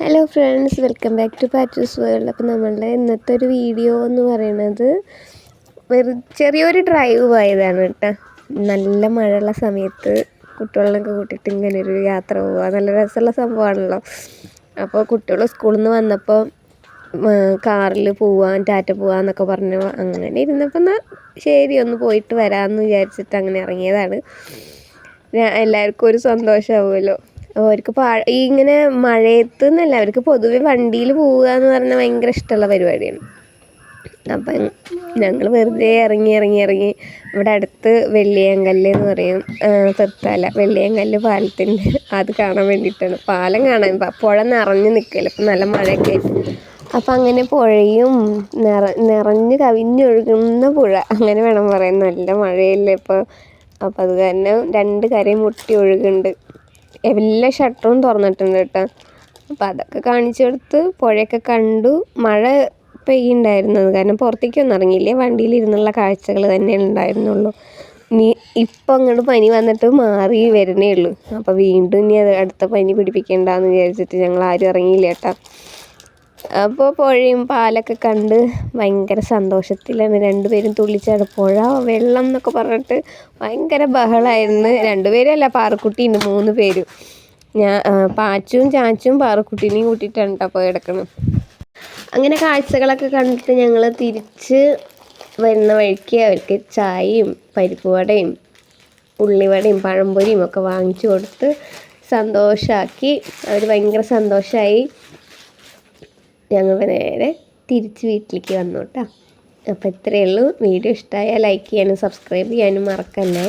Hello friends welcome back to Pattoos world അപ്പോൾ നമ്മളുടെ ഇന്നത്തെ ഒരു വീഡിയോ എന്ന് പറയുന്നത് ചെറിയൊരു ഡ്രൈവ് പോയതാണ് കേട്ടോ. നല്ല മഴയുള്ള സമയത്ത് കുട്ടികളൊക്കെ കൂട്ടിയിട്ട് ഇങ്ങനെ ഒരു യാത്ര പോവുക നല്ല രസമുള്ള സംഭവമാണല്ലോ. അപ്പോൾ കുട്ടികൾ സ്കൂളിൽ നിന്ന് വന്നപ്പോൾ കാറിൽ പോവാൻ ടാറ്റ പോവാന്നൊക്കെ പറഞ്ഞു. അങ്ങനെ ഇരുന്നപ്പോൾ ശരി ഒന്ന് പോയിട്ട് വരാമെന്ന് വിചാരിച്ചിട്ട് അങ്ങനെ ഇറങ്ങിയതാണ്. എല്ലാവർക്കും ഒരു സന്തോഷമാവുമല്ലോ അവർക്ക് പാ ഈ ഇങ്ങനെ മഴയത്ത് എന്നല്ല അവർക്ക് പൊതുവെ വണ്ടിയിൽ പോവുക എന്ന് പറഞ്ഞാൽ ഭയങ്കര ഇഷ്ടമുള്ള പരിപാടിയാണ്. അപ്പം ഞങ്ങൾ വെറുതെ ഇറങ്ങി ഇറങ്ങി ഇറങ്ങി ഇവിടെ അടുത്ത് വെള്ളിയങ്കല്ല് എന്ന് പറയും തൃത്താല വെള്ളിയങ്കല്ല് പാലത്തിന്റെ അത് കാണാൻ വേണ്ടിയിട്ടാണ് പാലം കാണാൻ പുഴ നിറഞ്ഞു നിൽക്കൽ ഇപ്പം നല്ല മഴയൊക്കെ അപ്പം അങ്ങനെ പുഴയും നിറ നിറഞ്ഞ് കവിഞ്ഞൊഴുകുന്ന പുഴ അങ്ങനെ വേണം പറയാൻ. നല്ല മഴയല്ലേ ഇപ്പോൾ അപ്പം അത് കാരണം രണ്ട് കരയും മുട്ടി ഒഴുകുന്നുണ്ട്. എല്ലാ ഷട്ടറും തുറന്നിട്ടുണ്ട് കേട്ടോ. അപ്പം അതൊക്കെ കാണിച്ചു കൊടുത്ത് പുഴയൊക്കെ കണ്ടു. മഴ പെയ്യുണ്ടായിരുന്നത്. കാരണം പുറത്തേക്കൊന്നും ഇറങ്ങിയില്ലേ? വണ്ടിയിൽ ഇരുന്നുള്ള കാഴ്ചകൾ തന്നെ ഉണ്ടായിരുന്നുള്ളൂ. ഇനി ഇപ്പം അങ്ങോട്ട് പനി വന്നിട്ട് മാറി വരുന്നേ ഉള്ളൂ. അപ്പോൾ വീണ്ടും ഇനി അത് അടുത്ത പനി പിടിപ്പിക്കേണ്ടെന്ന് വിചാരിച്ചിട്ട് ഞങ്ങൾ ആരും ഇറങ്ങിയില്ല കേട്ടോ. അപ്പോൾ പുഴയും പാലൊക്കെ കണ്ട് ഭയങ്കര സന്തോഷത്തിലാണ്. രണ്ടുപേരും തുള്ളിച്ചാട് പുഴ വെള്ളം എന്നൊക്കെ പറഞ്ഞിട്ട് ഭയങ്കര ബഹളമായിരുന്നു രണ്ടുപേരും അല്ല പാറക്കുട്ടിയുണ്ട് മൂന്ന് പേരും. ഞാൻ പാച്ചും ചാച്ചും പാറക്കുട്ടീനെയും കൂട്ടിയിട്ടാണ് കേട്ടോ പോയി കിടക്കണം. അങ്ങനെ കാഴ്ചകളൊക്കെ കണ്ടിട്ട് ഞങ്ങൾ തിരിച്ച് വരുന്ന വഴിക്ക് അവർക്ക് ചായയും പരിപ്പ് വടയും ഉള്ളിവടയും പഴംപൊരിയും ഒക്കെ വാങ്ങിച്ചു കൊടുത്ത് സന്തോഷമാക്കി അവർ ഭയങ്കര സന്തോഷമായി ഞങ്ങൾ നേരെ തിരിച്ച് വീട്ടിലേക്ക് വന്നു കേട്ടോ. അപ്പോൾ ഇത്രയേ ഉള്ളൂ. വീഡിയോ ഇഷ്ടമായാൽ ലൈക്ക് ചെയ്യാനും സബ്സ്ക്രൈബ് ചെയ്യാനും മറക്കല്ലേ.